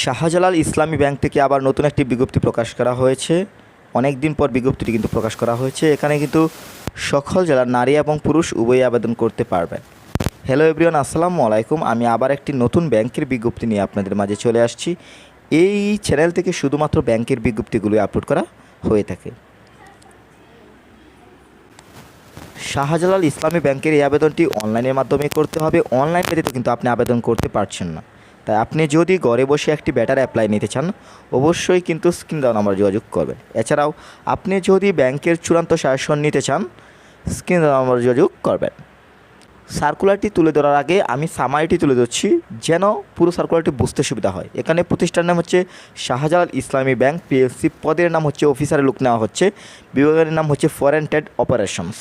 শাহজালাল ইসলামী bank থেকে আবার নতুন একটি বিজ্ঞপ্তি প্রকাশ করা হয়েছে। অনেক দিন পর বিজ্ঞপ্তিটি কিন্তু প্রকাশ করা হয়েছে। এখানে কিন্তু সকল জেলার নারী এবং পুরুষ উভয়ই আবেদন করতে পারবেন। হ্যালো এভরিওয়ান আসসালামু আলাইকুম। আমি আবার একটি নতুন ব্যাংকের বিজ্ঞপ্তি নিয়ে আপনাদের মাঝে চলে আসছি। এই চ্যানেল থেকে শুধুমাত্র ব্যাংকের বিজ্ঞপ্তিগুলো আপলোড করা হয়ে থাকে। শাহজালাল ইসলামী ব্যাংকের এই আবেদনটি অনলাইনের মাধ্যমে করতে হবে। অনলাইন ব্যতীত কিন্তু আপনি আবেদন করতে পারছেন না। তাই আপনি যদি ঘরে বসে একটি ব্যাটার অ্যাপ্লাই নিতে চান, অবশ্যই কিন্তু স্ক্রিন দেওয়া নাম্বার যোগাযোগ করবেন। এছাড়াও, আপনি যদি ব্যাংকের চূড়ান্ত সাজেশন নিতে চান, স্ক্রিন দেওয়া নাম্বার যোগাযোগ করবেন। সার্কুলারটি তুলে ধরার আগে আমি সামারিটি তুলে ধরছি, যেন পুরো সার্কুলারটি বুঝতে সুবিধা হয়। এখানে প্রতিষ্ঠানের নাম হচ্ছে শাহজালাল ইসলামী ব্যাংক পিএলসি পদের নাম হচ্ছে অফিসারের লোক নেওয়া হচ্ছে, বিভাগের নাম হচ্ছে ফরেন ট্রেড অপারেশনস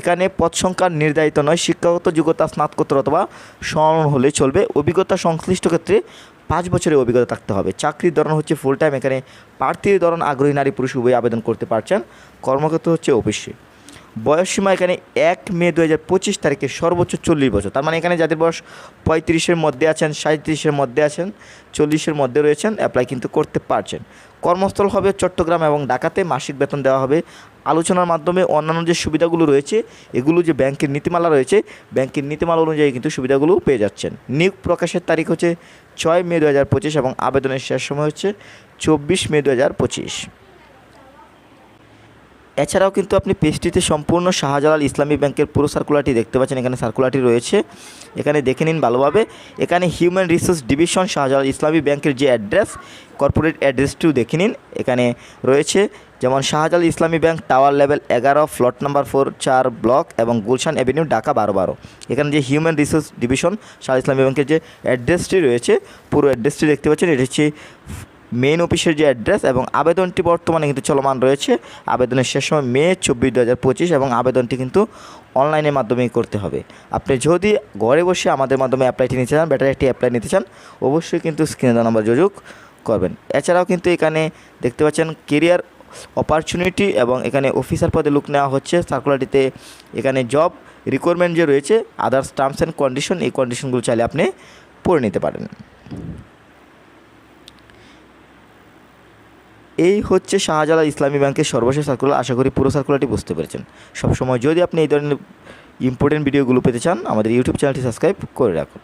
এখানে পদ সংখ্যা নির্ধারিত নয়, শিক্ষাগত যোগ্যতা, স্নাতকোত্তর অথবা সমান হলে চলবে। অভিজ্ঞতা সংশ্লিষ্ট ক্ষেত্রে পাঁচ বছরের অভিজ্ঞতা থাকতে হবে। চাকরির ধরন হচ্ছে ফুল টাইম এখানে প্রার্থীর ধরন আগ্রহী নারী পুরুষ উভয় আবেদন করতে পারছেন। কর্মক্ষেত্র হচ্ছে অফিসে বয়সসীমা এখানে এক মে দু হাজার পঁচিশ তারিখে সর্বোচ্চ চল্লিশ বছর। তার মানে এখানে যাদের বয়স পঁয়ত্রিশের মধ্যে আছেন সাঁত্রিশের মধ্যে আছেন, চল্লিশের মধ্যে রয়েছেন অ্যাপ্লাই কিন্তু করতে পারছেন। কর্মস্থল হবে চট্টগ্রাম এবং ঢাকাতে মাসিক বেতন দেওয়া হবে। আলোচনার মাধ্যমে অন্যান্য যে সুবিধাগুলো রয়েছে, এগুলো যে ব্যাংকের নীতিমালা রয়েছে, ব্যাংকের নীতিমালা অনুযায়ী কিন্তু সুবিধাগুলো পেয়ে যাচ্ছেন। নিয়োগ প্রকাশের তারিখ হচ্ছে ছয় মে দু হাজার পঁচিশ এবং আবেদনের শেষ সময় হচ্ছে চব্বিশ মে দু হাজার পঁচিশ। এছাড়াও কিন্তু আপনি পেজটিতে সম্পূর্ণ শাহজালাল ইসলামী ব্যাংকের পুরো সার্কুলারটি দেখতে পাচ্ছেন। এখানে সার্কুলারটি রয়েছে। এখানে দেখে নিন ভালোভাবে। এখানে হিউম্যান রিসোর্স ডিভিশন শাহজালাল ইসলামী ব্যাংকের যে অ্যাড্রেস কর্পোরেট অ্যাড্রেসটিও দেখে নিন। এখানে রয়েছে যেমন শাহজালাল ইসলামী ব্যাংক টাওয়ার লেভেল এগারো ফ্লট নাম্বার ফোর চার ব্লক এবং গুলশান অ্যাভিনিউ ঢাকা বারো বারো। এখানে যে হিউম্যান রিসোর্স ডিভিশন শাহ ইসলামী ব্যাংকের যে অ্যাড্রেসটি রয়েছে, পুরো অ্যাড্রেসটি দেখতে পাচ্ছেন। এটি হচ্ছে মেইন অফিসের যে অ্যাড্রেস এবং আবেদনটি বর্তমানে কিন্তু চলমান রয়েছে। আবেদনের শেষ সময় মে চব্বিশ দু হাজার পঁচিশ এবং আবেদনটি কিন্তু অনলাইনের মাধ্যমেই করতে হবে। আপনি যদি ঘরে বসে আমাদের মাধ্যমে অ্যাপ্লাইটি নিতে চান ব্যাটারি একটি অ্যাপ্লাই নিতে চান, অবশ্যই কিন্তু স্ক্রিনে দেওয়া নাম্বার যোগাযোগ করবেন। এছাড়াও কিন্তু এখানে দেখতে পাচ্ছেন কেরিয়ার অপরচুনিটি এবং এখানে অফিসার পদে লুক নেওয়া হচ্ছে। সার্কুলারটিতে এখানে জব রিকোয়ারমেন্ট যে রয়েছে আদার্স টার্মস অ্যান্ড কন্ডিশন এই কন্ডিশনগুলো চাইলে আপনি পড়ে নিতে পারেন। এই হচ্ছে শাহজালাল ইসলামী ব্যাংকের সর্বশেষ সার্কুলার আশা করি পুরো সার্কুলারটি বুঝতে পেরেছেন। সবসময় যদি আপনি এই ধরনের ইম্পর্টেন্ট ভিডিওগুলো পেতে চান, আমাদের ইউটিউব চ্যানেলটি সাবস্ক্রাইব করে রাখুন।